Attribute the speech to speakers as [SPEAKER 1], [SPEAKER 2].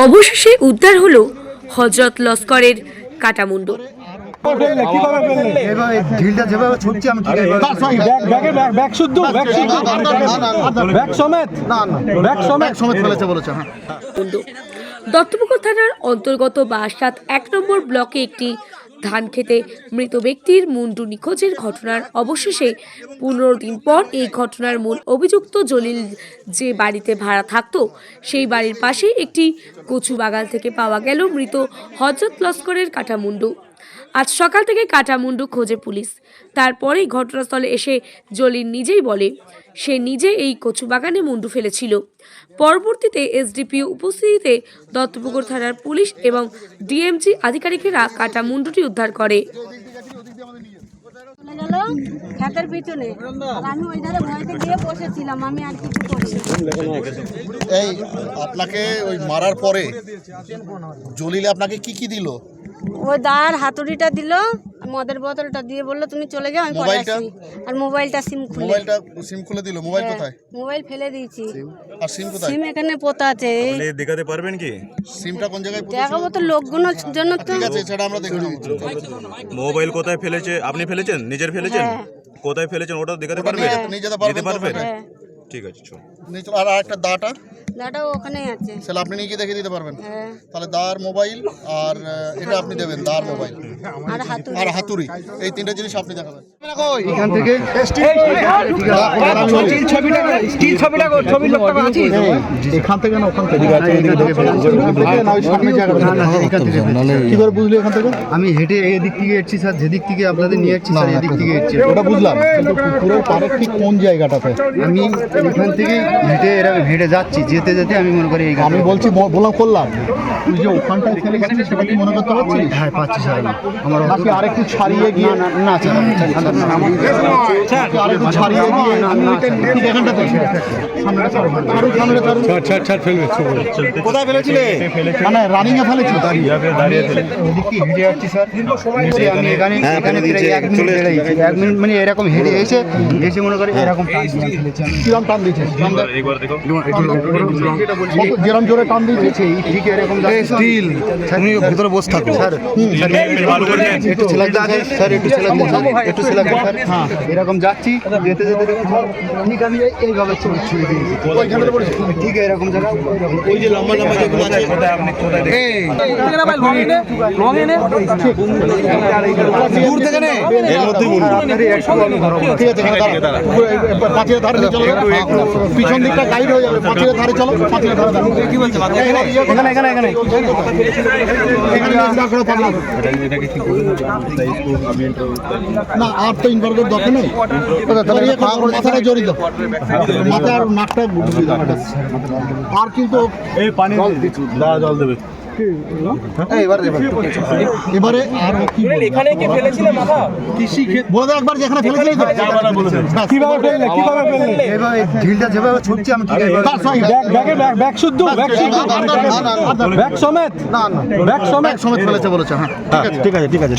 [SPEAKER 1] অবশেষে উদ্ধার হলো হজরত লস্করের কাটামুন্ডু।
[SPEAKER 2] ফেললে কীভাবে ফেললে
[SPEAKER 3] এভাবে ঢিলটা যেভাবে ছুটছে আমি ঠিক
[SPEAKER 2] ব্যাগ ব্যাগে ব্যাগ ব্যাগ শুদ্ধ ব্যাগ শুদ্ধ। ব্যাগ সমেত ব্যাগ সমেত।
[SPEAKER 3] সময় ফেলেছে বলেছে হ্যাঁ।
[SPEAKER 1] দত্তপুকুর থানার অন্তর্গত বাসাত এক নম্বর ব্লকে একটি ধান খেতে মৃত ব্যক্তির মুন্ডু নিখোঁজের ঘটনার অবশেষে পনেরো দিন পর এই ঘটনার মূল অভিযুক্ত জলিল যে বাড়িতে ভাড়া থাকত, সেই বাড়ির পাশে একটি কচু বাগান থেকে পাওয়া গেল মৃত হজরত লস্করের কাঠামুন্ডু আজ সকাল থেকে কাটামুন্ডু খোঁজে পুলিশ। তারপরেই ঘটনাস্থলে এসে জলিল নিজেই বলে সে নিজে এই কচু বাগানে মুন্ডু ফেলেছিল। পরবর্তীতে এসডিপিও উপস্থিতিতে দত্তপুকুর থানার পুলিশ এবং ডিএমজি আধিকারিকেরা কাটা মুন্ডুটি উদ্ধার করে।
[SPEAKER 4] গেল ক্ষেতের পিছনে। আর আমি ওই ধারে ভয়তে গিয়ে বসেছিলাম আমি আর কিছু
[SPEAKER 5] এই আপনাকে ওই মারার পরে জলিলে আপনাকে কি কি দিল?
[SPEAKER 4] ওই দাঁড় হাতুড়িটা দিল মদের বোতলটা দিয়ে বলল তুমি চলে যাও আমি পরে
[SPEAKER 5] মোবাইলটা?
[SPEAKER 4] আসি আর মোবাইলটা সিম খুলে
[SPEAKER 5] মোবাইলটা সিম খুলে দিল? মোবাইল
[SPEAKER 4] হ্যাঁ,
[SPEAKER 5] কোথায়?
[SPEAKER 4] মোবাইল ফেলে দিয়েছি।
[SPEAKER 5] আর সিম কোথায়?
[SPEAKER 4] সিম এখানে পোতা আছে। এই
[SPEAKER 6] দেখাতে পারবেন কি?
[SPEAKER 5] সিমটা কোন জায়গায়?
[SPEAKER 4] দেখাবো তো লোকগুলোর জন্য তো।
[SPEAKER 5] ঠিক আছে সেটা আমরা দেখে নিচ্ছি
[SPEAKER 6] মোবাইল কোথায় ফেলেছে? আপনি ফেলেছেন? নিজের ফেলেছেন?
[SPEAKER 4] হ্যাঁ।
[SPEAKER 6] কোথায় ফেলেছেন? ওটা দেখাতে পারবেন
[SPEAKER 5] নিয়ে যেতে- নিয়ে যেতে পারবেন
[SPEAKER 6] যেতে
[SPEAKER 5] তো
[SPEAKER 6] পারবেন
[SPEAKER 4] হ্যাঁ।
[SPEAKER 6] ঠিক আছে চল।
[SPEAKER 5] নিয়ে চলো, আর আরেকটা দাটা?
[SPEAKER 4] দাঁড়াও ওখানেই আছে।
[SPEAKER 5] সেটা আপনি নিয়ে গিয়ে দেখে দিতে পারবেন।
[SPEAKER 4] হ্যাঁ।
[SPEAKER 5] তাহলে দার মোবাইল আর আহ, এটা আপনি দেবেন দার মোবাইল।
[SPEAKER 4] আর হাতুড়ি।
[SPEAKER 5] এই তিনটা জিনিস আপনি দেখাবেন।
[SPEAKER 3] এখান থেকে এখান থেকে না ওখান থেকে কি করে বুঝলি এখান থেকে? আমি হেঁটে এদিক থেকে এসেছি স্যার যেদিক থেকে আপনাদের নিয়ে এসেছি স্যার এদিক থেকে এসেছি। ওটা বুঝলাম কিন্তু পুকুরের পাড়ে ঠিক কোন জায়গাটাতে? আমি এখান থেকে হেঁটে এরকম হেঁটে যাচ্ছি যেতে যেতে আমি মনে করি আমি বলছি বললাম করলাম। তুই যে কি মনে করতে পারছিস? হ্যাঁ পাচ্ছি স্যার নাকি আরেকটু ছাড়িয়ে গিয়ে না না স্যার না, না, আমার আরেকটু ছাড়িয়ে গিয়ে না না স্যার ঠিক এখানটাতে সামনে ছাড়ো ছাড়ো সামনে ছাড়ো
[SPEAKER 2] ছাড় ছাড় ফেলবে
[SPEAKER 3] কোথায় ফেলেছিলে মানে রানিং এ ফেলেছি দাঁড়িয়ে দাঁড়িয়ে ফেলে ওদিকে হেঁটে যাচ্ছি স্যার আমি এখানে এখানে এক মিনিট এক মিনিট মানে এরকম হেঁটে এসে এসে মনে করে এরকম। কিরম টান দিয়েছে যেরকম জোরে টান দিয়েছে ঠিক এরকম স্টিল তুমি ভিতরে বসে থাকো স্যার হুম, স্যার একটু ছেলে স্যার একটু ছেলে একটু স্যার হ্যাঁ। এরকম যাচ্ছি যেতে যেতে ঠিক আমি এইভাবে ছুঁড়ে ছুঁড়ে দিয়েছি ঠিক এরকম জায়গা ওই যে লম্বা লম্বা যেগুলো আছে। দূর থেকে নে। এর মধ্যেই বলুন। ঠিক আছে এখানে পাঁচিলের ধারে চলো। পিছন দিকটা গাইড হয়ে যাবে। পাঁচিলের ধারে চলো। পাঁচিলের ধারে দাঁড়াও। এখানে এখানে এখানে। এখানে পাগলা। না আর তো ইনভার্টার দরকার নেই। তাহলে ইয়ে মাথাটা জড়িয়ে দাও মাথা আর নাকটা ঢুকিয়ে দাও আর কিন্তু এবারে আর কি
[SPEAKER 2] এখানে কি ফেলেছিলে মাথা?
[SPEAKER 3] কৃষি বলে একবার যেখানে ফেলেছিলি
[SPEAKER 2] কীভাবে ফেললে? কীভাবে ফেললে?
[SPEAKER 3] এভাবে ঢিলটা যেভাবে ছুটছে আমি
[SPEAKER 2] ব্যাগে ব্যাগ ব্যাগ শুদ্ধ ব্যাগ শুদ্ধ। ব্যাগ সমেত?
[SPEAKER 3] না না।
[SPEAKER 2] ব্যাগ সমেত?
[SPEAKER 3] সময় ফেলেছে বলেছে হ্যাঁ ঠিক আছে। ঠিক আছে ঠিক আছে